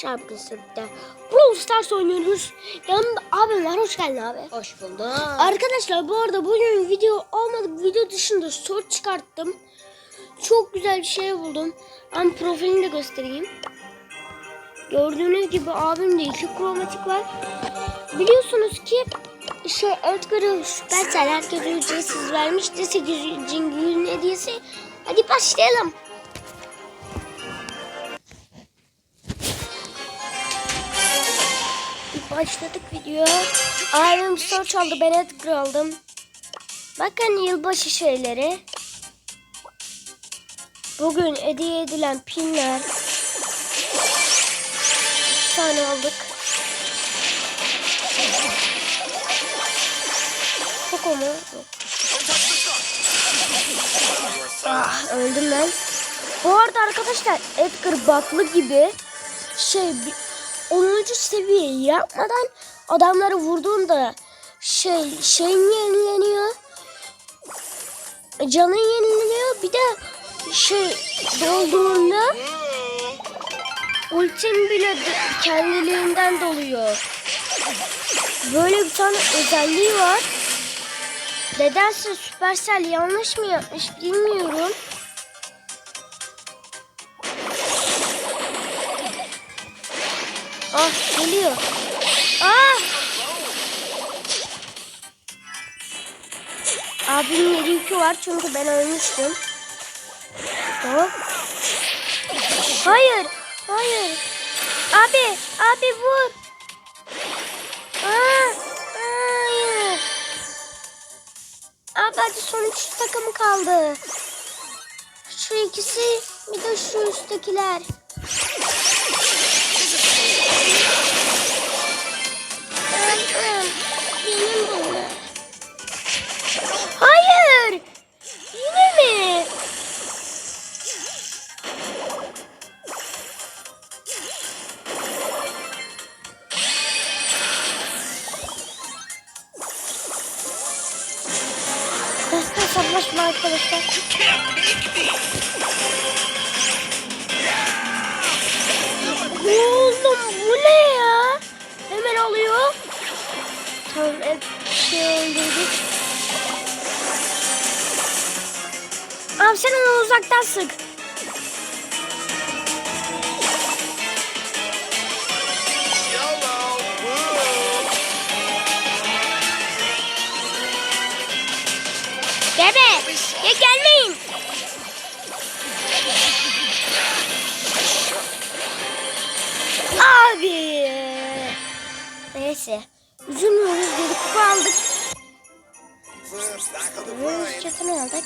Şarkısında Brawl Stars oynuyoruz. Yanımda abim var. Hoş geldin abi. Hoş bulduk. Arkadaşlar bu arada bugün video olmadı. Video dışında short çıkarttım. Çok güzel bir şey buldum. Ben profilini de göstereyim. Gördüğünüz gibi abimde iki kromatik var. Biliyorsunuz ki şey Edgar'ı Supercell herkese ücretsiz vermişti. 800 gün hediyesi. Hadi başlayalım. Başladık video. Abim soru çaldı. Ben Edgar aldım. Bakın yılbaşı şeyleri. Bugün hediye edilen pinler. Bir tane aldık. Koko mu? Ah öldüm ben. Bu arada arkadaşlar Edgar baklı gibi şey 10. seviye yapmadan adamları vurduğunda şey şeyin yenileniyor. Canın yenileniyor. Bir de şey dolduğunda ultim bile de- kendiliğinden doluyor. Böyle bir tane özelliği var. Nedense Supercell yanlış mı yapmış bilmiyorum. Ah geliyor. Ah! Abimin yeri yükü var çünkü ben ölmüştüm. Hop. Hayır. Hayır. Abi. Abi vur. Aa, hayır. Abi hadi son üç takım kaldı. Şu ikisi bir de şu üsttekiler. Tamam hep şey öldürdük. Abi sen onu uzaktan sık. Bebe ya gelmeyin. Abi. Neyse. Üzülmüyoruz. Kupa aldık. Çatını aldık.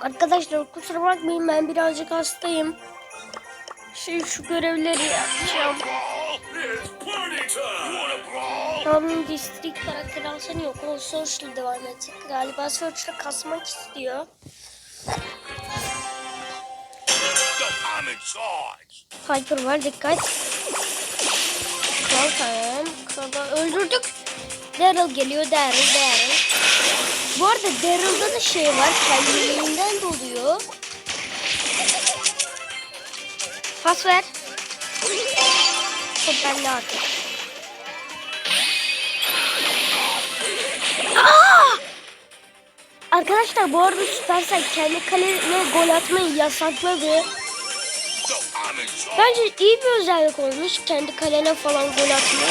Arkadaşlar kusura bakmayın ben birazcık hastayım. Şey şu görevleri yapacağım. Tamam district karakteri alsan yok. O social devam edecek. Galiba search'la kasmak istiyor. Piper var dikkat. Kral tamam. Kral'ı öldürdük. Daryl geliyor Daryl Daryl. Bu arada Daryl'da da şey var. Kendiliğinden doluyor. Pas ver. Top bende artık. Aa! Arkadaşlar bu arada Supercell kendi kalene gol atmayı yasakladı. Bence iyi bir özellik olmuş. Kendi kalene falan gol atma.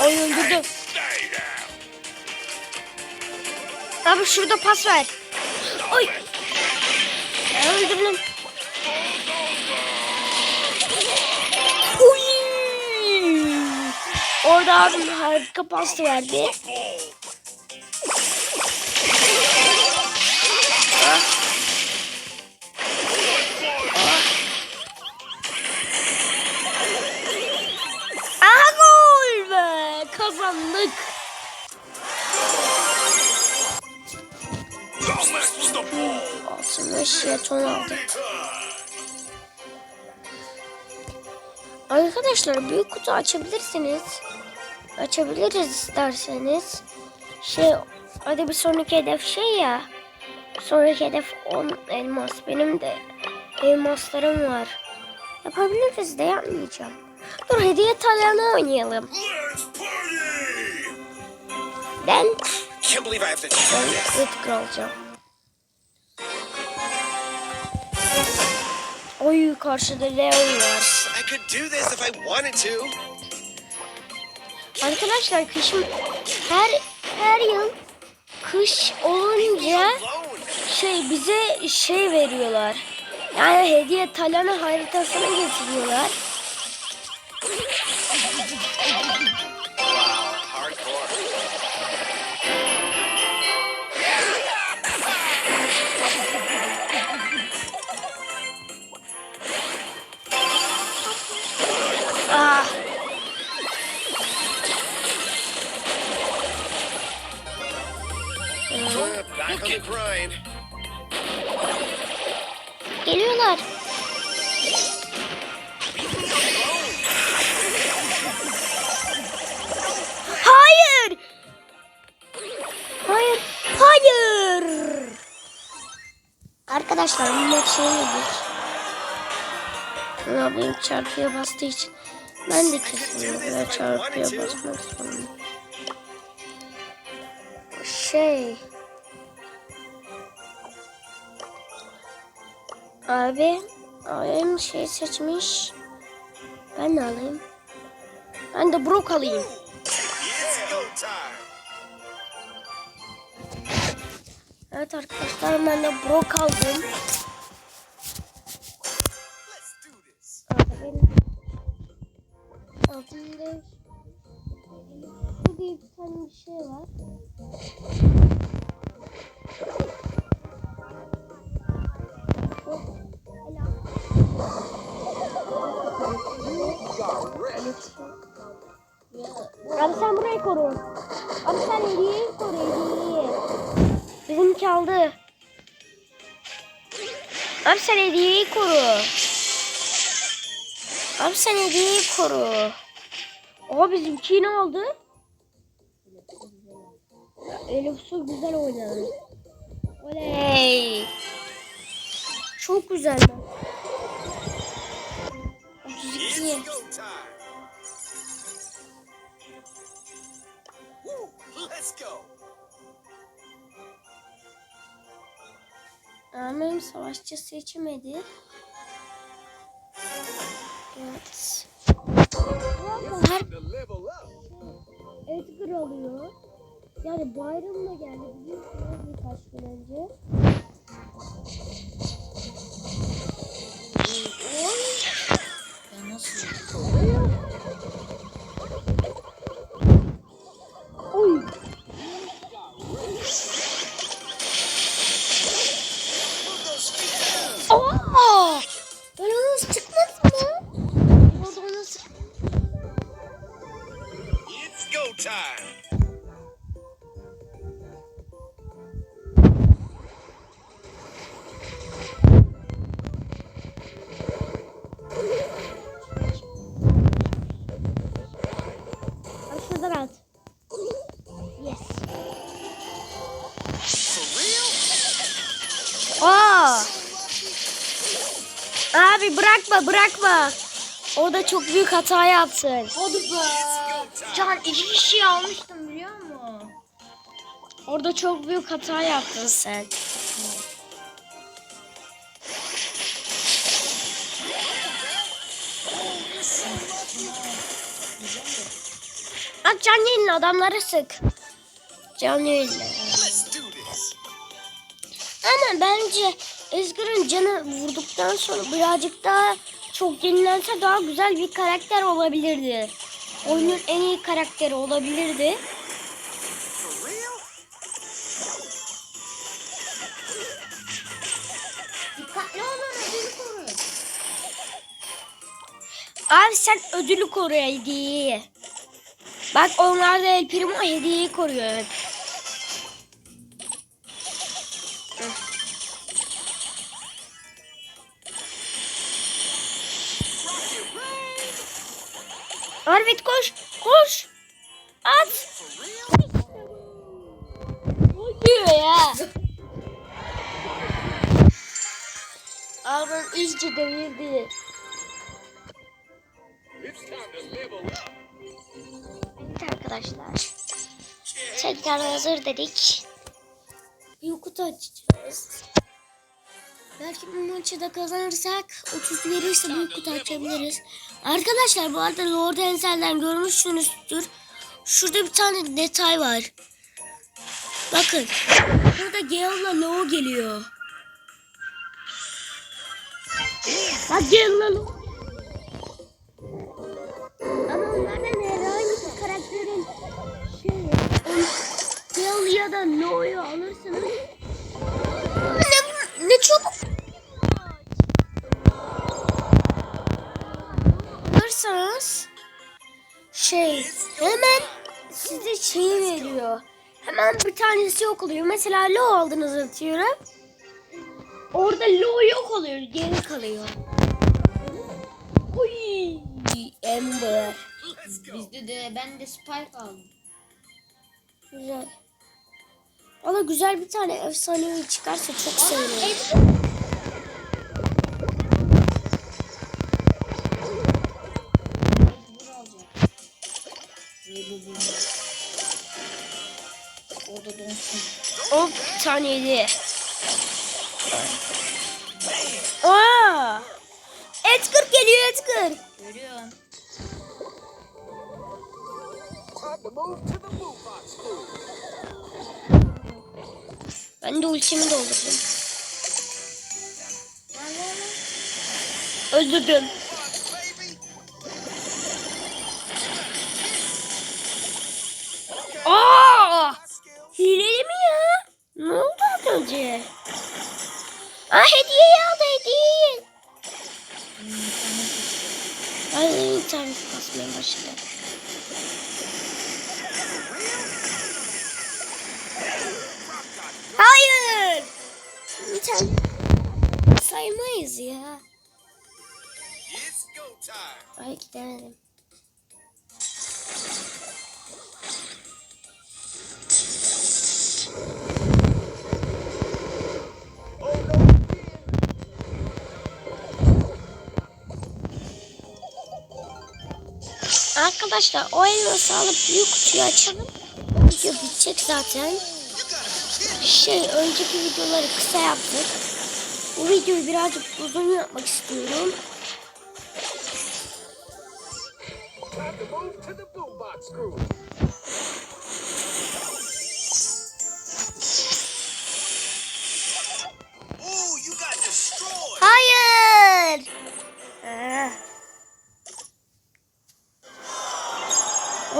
Ay öldürdüm. Abi şurada pas ver. Ay. Öldürdüm. Uy. Orada abim harika pas verdi. Ball. Kazandık. Altına jeton aldık. Arkadaşlar büyük kutu açabilirsiniz. Açabiliriz isterseniz. Şey hadi bir sonraki hedef şey ya. Sonraki hedef 10 elmas. Benim de elmaslarım var. Yapabiliriz de yapmayacağım. Dur hediye talanı oynayalım. This. Edgar alacağım. Oy karşıda Leon var. I could do this if I wanted to. Arkadaşlar kışın her her yıl kış olunca şey bize şey veriyorlar. Yani hediye talanı haritasını getiriyorlar. The grind. Geliyorlar. Hayır. Hayır. Hayır. Arkadaşlar bu maçı yedik. Yapayım çarpıya bastığı için. Ben de kesinlikle çarpıya basmak zorundayım. Şey. Abi, abim şey seçmiş. Ben ne alayım? Ben de Brock alayım. Evet arkadaşlar ben de Brock aldım. Altında bu diye bir tane bir şey var. Abi sen burayı koru. Abi sen hediyeyi koru hediyeyi. Bizimki aldı. Abi sen hediyeyi koru. Abi sen hediyeyi koru. Aa bizimki ne oldu? Elif su güzel oynadı. Oley. Çok güzel. Lan. 32. It's go time. Woo, let's go. Ama savaşçı seçmedi. Evet. Her. Edgar alıyor. Yani bayramla geldi biliyorsunuz birkaç gün önce. Oy. Aa! Ben onu nasıl çıkmadı mı? Orada o nasıl... It's go time. Bırakma bırakma. Orada çok büyük hata yaptın. Hadi be. Can iki kişiyi almıştım biliyor musun? Orada çok büyük hata yaptın sen. At canlı yayınla adamları sık. Canlı yayınla. Ama bence Ezgi'nin canı vurduktan sonra birazcık daha çok yenilense daha güzel bir karakter olabilirdi. Oyunun en iyi karakteri olabilirdi. Dikkatli olun ödülü. Abi sen ödülü koru hediyeyi. Bak onlar da El Primo hediyeyi koruyor. Arvet koş. Koş. At. Oluyor ya. Arvet iyice devirdi. Evet arkadaşlar. Tekrar hazır dedik. Bir kutu açacağız. Belki bu maçı da kazanırsak 30 verirse büyük kutu açabiliriz. Arkadaşlar bu arada Lord Ensel'den görmüşsünüzdür. Şurada bir tane detay var. Bakın. Burada Gale'la Low geliyor. Bak Gale'la Low. Ama onlardan herhangi bir karakterin şey, Gale ya da Low'yu alırsınız. Ne, çabuk. Alırsanız şey hemen size şeyi veriyor. Hemen bir tanesi yok oluyor. Mesela Low aldınız atıyorum. Orada Low yok oluyor. Geri kalıyor. Uy, Ember. Bizde de ben de Spike aldım. Güzel. Valla güzel bir tane efsanevi çıkarsa çok sevinirim. Orada donsun. O bir taneydi. De ultimi doldurdum. Lan lan lan. Öldürdüm. İnternet saymayız ya. Ay gidemedim. Arkadaşlar o elması alıp büyük kutuyu açalım. Video bitecek zaten. Şey önceki videoları kısa yaptık. Bu videoyu birazcık uzun yapmak istiyorum. Time to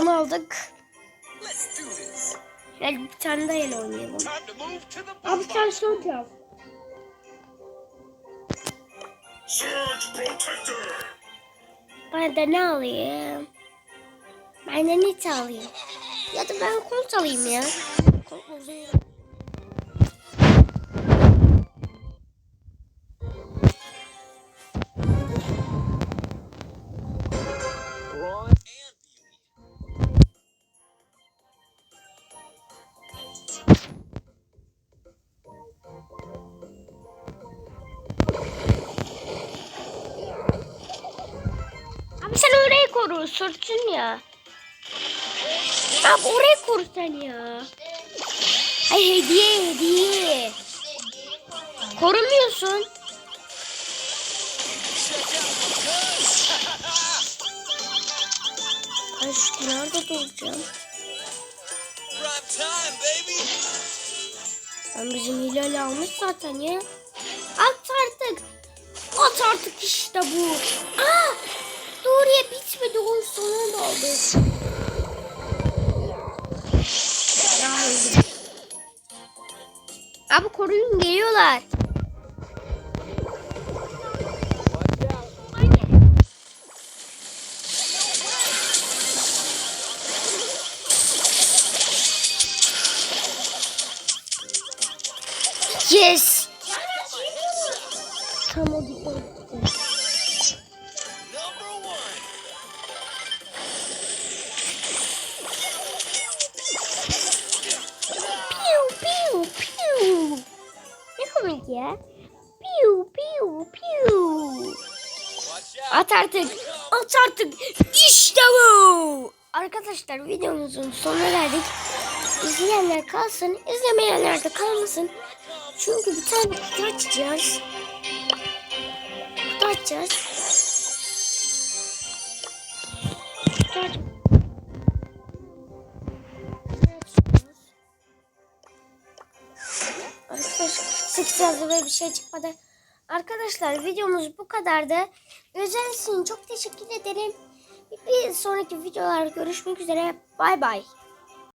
move Gel bir tane daha el oynayalım. Abi sen son yap. Ben de ne alayım? Ben de net alayım. Ya da ben kolt alayım ya. Kolt bozuyor. Koru. Sürtün ya. Abi orayı koru sen ya. Ay hediye hediye. Korumuyorsun. Ay şu kenarda duracağım. Ben bizim Hilal almış zaten ya. At artık. At artık işte bu. Aa! Doğruya bitmedi. O sona da aldı. Ya öldüm. Abi koruyun geliyorlar. Yes. At artık. İşte bu. Arkadaşlar videomuzun sonuna geldik. İzleyenler kalsın. izlemeyenler de kalmasın. Çünkü bir tane kutu açacağız. Kutu açacağız. Kutu aç- Arkadaşlar 8 yazdı ve bir şey çıkmadı. Arkadaşlar videomuz bu kadardı. Özel için çok teşekkür ederim. Bir sonraki videolarda görüşmek üzere. Bay bay.